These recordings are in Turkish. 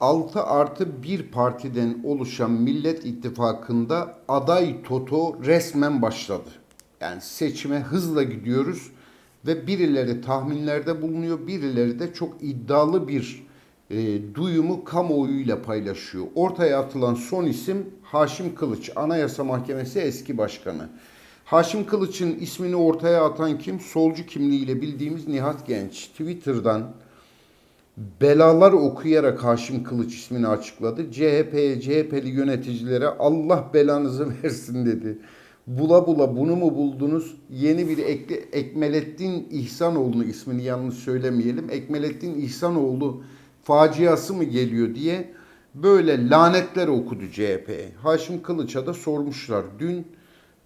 6 artı 1 partiden oluşan Millet İttifakı'nda aday toto resmen başladı. Yani seçime hızla gidiyoruz ve birileri tahminlerde bulunuyor, birileri de çok iddialı bir e, duyumu kamuoyuyla paylaşıyor. Ortaya atılan son isim Haşim Kılıç, Anayasa Mahkemesi eski başkanı. Haşim Kılıç'ın ismini ortaya atan kim? Solcu kimliğiyle bildiğimiz Nihat Genç. Twitter'dan belalar okuyarak Haşim Kılıç ismini açıkladı. CHP'ye, CHP'li yöneticilere Allah belanızı versin dedi. Bula bula bunu mu buldunuz? Yeni bir Ekle, Ekmelettin İhsanoğlu'nu ismini yanlış söylemeyelim. Ekmelettin İhsanoğlu faciası mı geliyor diye böyle lanetler okudu CHP'ye. Haşim Kılıç'a da sormuşlar. Dün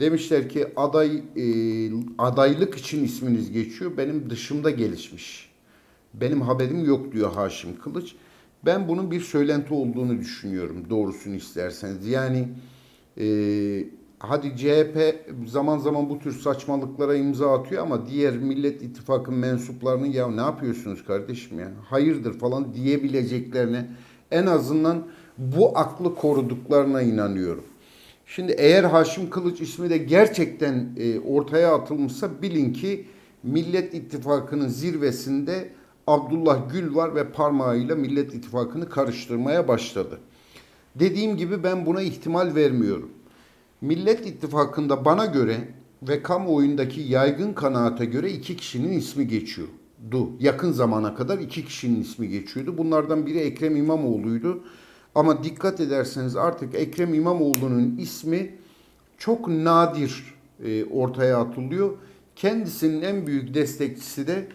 demişler ki aday e, adaylık için isminiz geçiyor. Benim dışımda gelişmiş. Benim haberim yok diyor Haşim Kılıç. Ben bunun bir söylenti olduğunu düşünüyorum doğrusunu isterseniz. Yani e, hadi CHP zaman zaman bu tür saçmalıklara imza atıyor ama diğer Millet İttifakı mensuplarının ya ne yapıyorsunuz kardeşim ya hayırdır falan diyebileceklerine en azından bu aklı koruduklarına inanıyorum. Şimdi eğer Haşim Kılıç ismi de gerçekten e, ortaya atılmışsa bilin ki Millet İttifakı'nın zirvesinde Abdullah Gül var ve parmağıyla Millet İttifakı'nı karıştırmaya başladı. Dediğim gibi ben buna ihtimal vermiyorum. Millet İttifakı'nda bana göre ve kamuoyundaki yaygın kanaate göre iki kişinin ismi geçiyordu. Yakın zamana kadar iki kişinin ismi geçiyordu. Bunlardan biri Ekrem İmamoğlu'ydu. Ama dikkat ederseniz artık Ekrem İmamoğlu'nun ismi çok nadir e, ortaya atılıyor. Kendisinin en büyük destekçisi de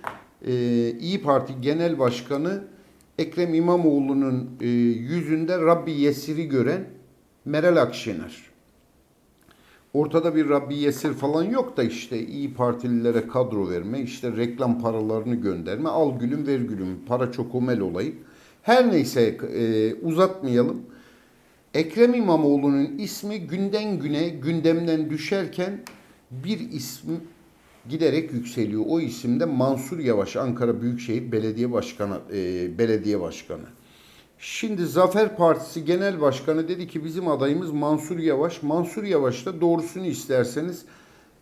e, İyi Parti Genel Başkanı Ekrem İmamoğlu'nun e, yüzünde Rabbi Yesir'i gören Meral Akşener. Ortada bir Rabbi Yesir falan yok da işte iyi Partililere kadro verme, işte reklam paralarını gönderme, al gülüm ver gülüm, para çok omel olayı. Her neyse e, uzatmayalım. Ekrem İmamoğlu'nun ismi günden güne gündemden düşerken bir isim giderek yükseliyor. O isim de Mansur Yavaş, Ankara Büyükşehir Belediye Başkanı. e, Belediye Başkanı. Şimdi Zafer Partisi Genel Başkanı dedi ki bizim adayımız Mansur Yavaş. Mansur Yavaş da doğrusunu isterseniz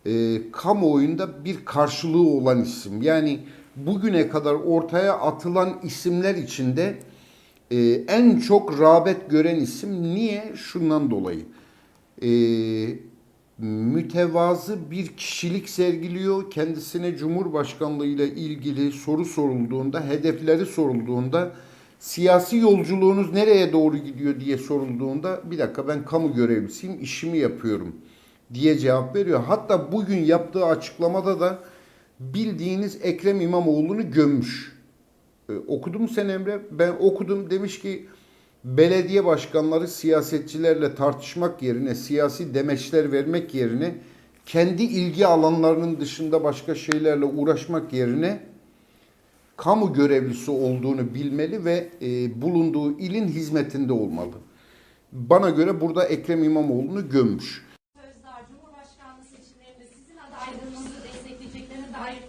e, kamuoyunda bir karşılığı olan isim. Yani bugüne kadar ortaya atılan isimler içinde e, en çok rağbet gören isim. Niye? Şundan dolayı. E, mütevazı bir kişilik sergiliyor. Kendisine Cumhurbaşkanlığı ile ilgili soru sorulduğunda, hedefleri sorulduğunda, siyasi yolculuğunuz nereye doğru gidiyor diye sorulduğunda bir dakika ben kamu görevlisiyim, işimi yapıyorum diye cevap veriyor. Hatta bugün yaptığı açıklamada da bildiğiniz Ekrem İmamoğlu'nu gömmüş. E, okudun mu sen Emre? Ben okudum demiş ki belediye başkanları siyasetçilerle tartışmak yerine, siyasi demeçler vermek yerine kendi ilgi alanlarının dışında başka şeylerle uğraşmak yerine kamu görevlisi olduğunu bilmeli ve e, bulunduğu ilin hizmetinde olmalı. Bana göre burada Ekrem İmamoğlu'nu gömmüş. Özdağ Cumhurbaşkanlığı seçimlerinde sizin adaylığınızı destekleyeceklerine dair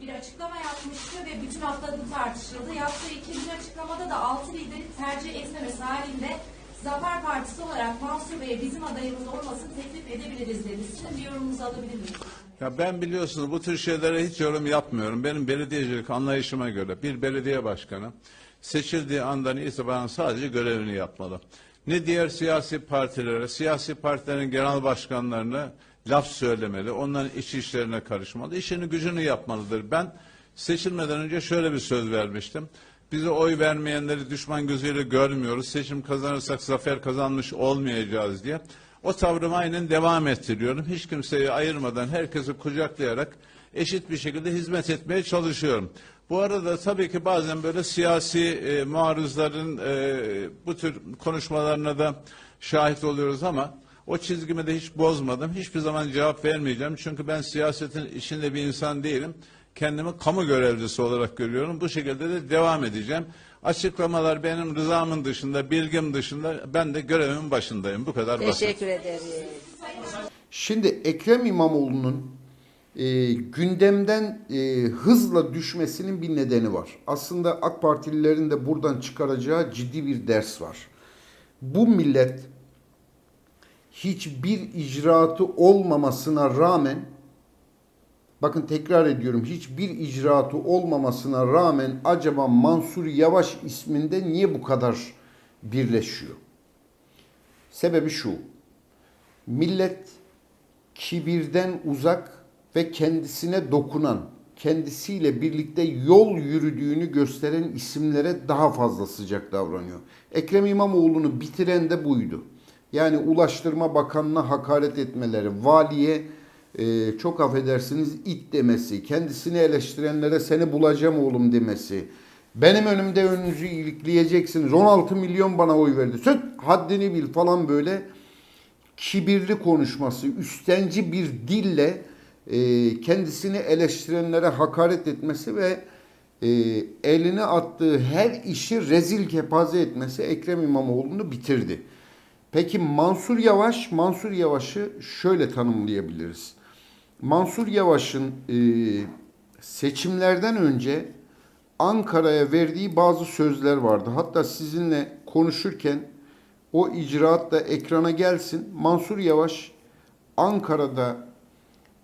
bir açıklama yapmıştı ve bütün hafta bu tartışıldı. Yaptığı ikinci açıklamada da altı lideri tercih etmemesi halinde Zafer Partisi olarak Mansur Bey'e bizim adayımız olmasını teklif edebiliriz. Sizin bir yorumunuzu alabilir miyiz? Ya ben biliyorsunuz bu tür şeylere hiç yorum yapmıyorum. Benim belediyecilik anlayışıma göre bir belediye başkanı seçildiği andan itibaren sadece görevini yapmalı. Ne diğer siyasi partilere, siyasi partilerin genel başkanlarına laf söylemeli, onların iç işlerine karışmalı, işini gücünü yapmalıdır. Ben seçilmeden önce şöyle bir söz vermiştim. Bize oy vermeyenleri düşman gözüyle görmüyoruz. Seçim kazanırsak zafer kazanmış olmayacağız diye. O tavrımı aynen devam ettiriyorum. Hiç kimseyi ayırmadan herkesi kucaklayarak eşit bir şekilde hizmet etmeye çalışıyorum. Bu arada tabii ki bazen böyle siyasi e, muarızların e, bu tür konuşmalarına da şahit oluyoruz ama o çizgimi de hiç bozmadım. Hiçbir zaman cevap vermeyeceğim. Çünkü ben siyasetin içinde bir insan değilim. Kendimi kamu görevlisi olarak görüyorum. Bu şekilde de devam edeceğim. Açıklamalar benim rızamın dışında, bilgim dışında ben de görevimin başındayım. Bu kadar basit. Teşekkür ederiz. Şimdi Ekrem İmamoğlu'nun e, gündemden e, hızla düşmesinin bir nedeni var. Aslında AK Partililerin de buradan çıkaracağı ciddi bir ders var. Bu millet hiçbir icraatı olmamasına rağmen bakın tekrar ediyorum hiçbir icraatı olmamasına rağmen acaba Mansur Yavaş isminde niye bu kadar birleşiyor? Sebebi şu. Millet kibirden uzak ve kendisine dokunan, kendisiyle birlikte yol yürüdüğünü gösteren isimlere daha fazla sıcak davranıyor. Ekrem İmamoğlu'nu bitiren de buydu. Yani Ulaştırma Bakanı'na hakaret etmeleri, valiye e, çok affedersiniz it demesi, kendisini eleştirenlere seni bulacağım oğlum demesi, benim önümde önünüzü ilikleyeceksiniz, 16 milyon bana oy verdi, söt haddini bil falan böyle kibirli konuşması, üstenci bir dille e, kendisini eleştirenlere hakaret etmesi ve e, eline attığı her işi rezil kepaze etmesi Ekrem İmamoğlu'nu bitirdi. Peki Mansur Yavaş, Mansur Yavaş'ı şöyle tanımlayabiliriz. Mansur Yavaş'ın e, seçimlerden önce Ankara'ya verdiği bazı sözler vardı. Hatta sizinle konuşurken o icraat da ekrana gelsin. Mansur Yavaş Ankara'da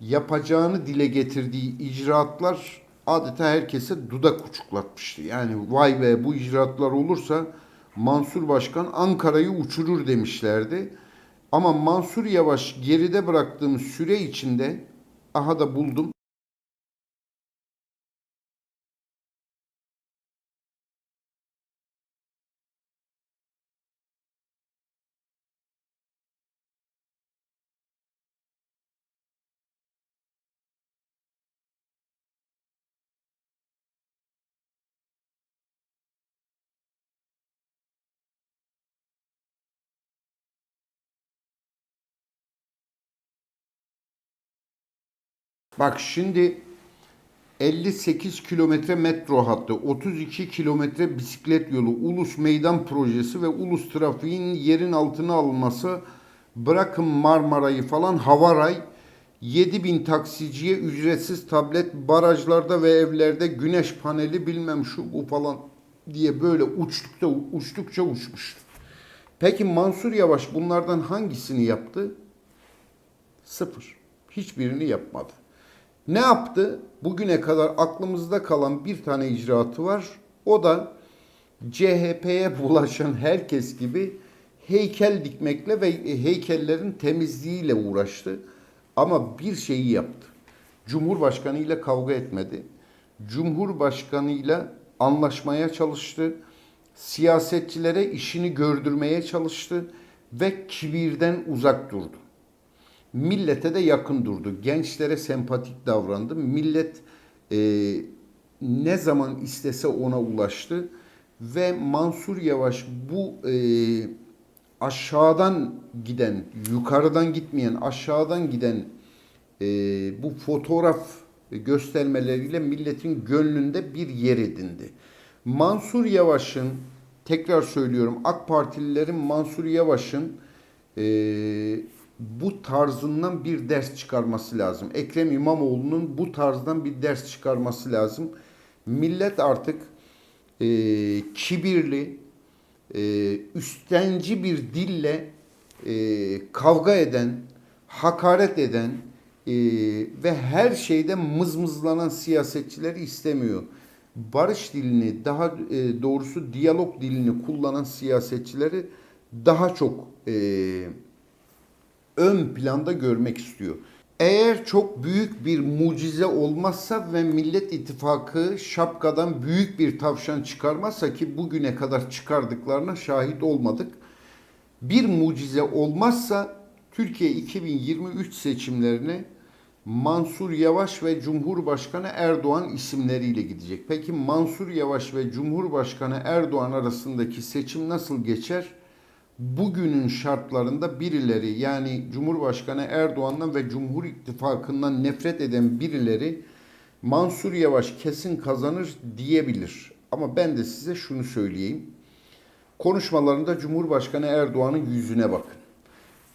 yapacağını dile getirdiği icraatlar adeta herkese dudak uçuklatmıştı. Yani vay be bu icraatlar olursa Mansur Başkan Ankara'yı uçurur demişlerdi. Ama Mansur Yavaş geride bıraktığım süre içinde aha da buldum. Bak şimdi 58 kilometre metro hattı, 32 kilometre bisiklet yolu, Ulus Meydan Projesi ve Ulus Trafiğin yerin altına alınması, bırakın Marmara'yı falan Havaray, 7000 taksiciye ücretsiz tablet, barajlarda ve evlerde güneş paneli bilmem şu bu falan diye böyle uçtukça uçtukça uçmuş. Peki Mansur Yavaş bunlardan hangisini yaptı? Sıfır. Hiçbirini yapmadı. Ne yaptı? Bugüne kadar aklımızda kalan bir tane icraatı var. O da CHP'ye bulaşan herkes gibi heykel dikmekle ve heykellerin temizliğiyle uğraştı. Ama bir şeyi yaptı. Cumhurbaşkanı ile kavga etmedi. Cumhurbaşkanı ile anlaşmaya çalıştı. Siyasetçilere işini gördürmeye çalıştı ve kibirden uzak durdu millete de yakın durdu. Gençlere sempatik davrandı. Millet e, ne zaman istese ona ulaştı. Ve Mansur Yavaş bu e, aşağıdan giden, yukarıdan gitmeyen, aşağıdan giden e, bu fotoğraf göstermeleriyle milletin gönlünde bir yer edindi. Mansur Yavaş'ın, tekrar söylüyorum AK Partililerin Mansur Yavaş'ın e, bu tarzından bir ders çıkarması lazım. Ekrem İmamoğlu'nun bu tarzdan bir ders çıkarması lazım. Millet artık e, kibirli, e, üstenci bir dille e, kavga eden, hakaret eden e, ve her şeyde mızmızlanan siyasetçileri istemiyor. Barış dilini, daha e, doğrusu diyalog dilini kullanan siyasetçileri daha çok e, ön planda görmek istiyor. Eğer çok büyük bir mucize olmazsa ve Millet İttifakı şapkadan büyük bir tavşan çıkarmazsa ki bugüne kadar çıkardıklarına şahit olmadık. Bir mucize olmazsa Türkiye 2023 seçimlerine Mansur Yavaş ve Cumhurbaşkanı Erdoğan isimleriyle gidecek. Peki Mansur Yavaş ve Cumhurbaşkanı Erdoğan arasındaki seçim nasıl geçer? Bugünün şartlarında birileri yani Cumhurbaşkanı Erdoğan'dan ve Cumhur İttifakı'ndan nefret eden birileri Mansur Yavaş kesin kazanır diyebilir. Ama ben de size şunu söyleyeyim. Konuşmalarında Cumhurbaşkanı Erdoğan'ın yüzüne bakın.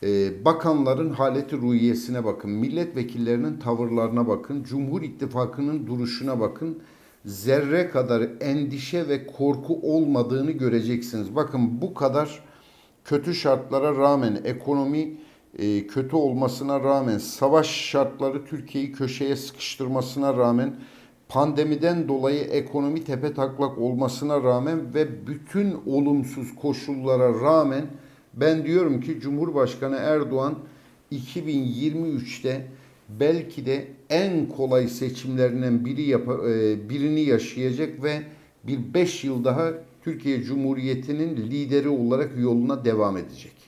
Ee, bakanların haleti ruhiyesine bakın, milletvekillerinin tavırlarına bakın, Cumhur İttifakı'nın duruşuna bakın. Zerre kadar endişe ve korku olmadığını göreceksiniz. Bakın bu kadar kötü şartlara rağmen, ekonomi e, kötü olmasına rağmen, savaş şartları Türkiye'yi köşeye sıkıştırmasına rağmen, pandemiden dolayı ekonomi tepe taklak olmasına rağmen ve bütün olumsuz koşullara rağmen ben diyorum ki Cumhurbaşkanı Erdoğan 2023'te belki de en kolay seçimlerinden biri yapa- e, birini yaşayacak ve bir 5 yıl daha Türkiye Cumhuriyeti'nin lideri olarak yoluna devam edecek.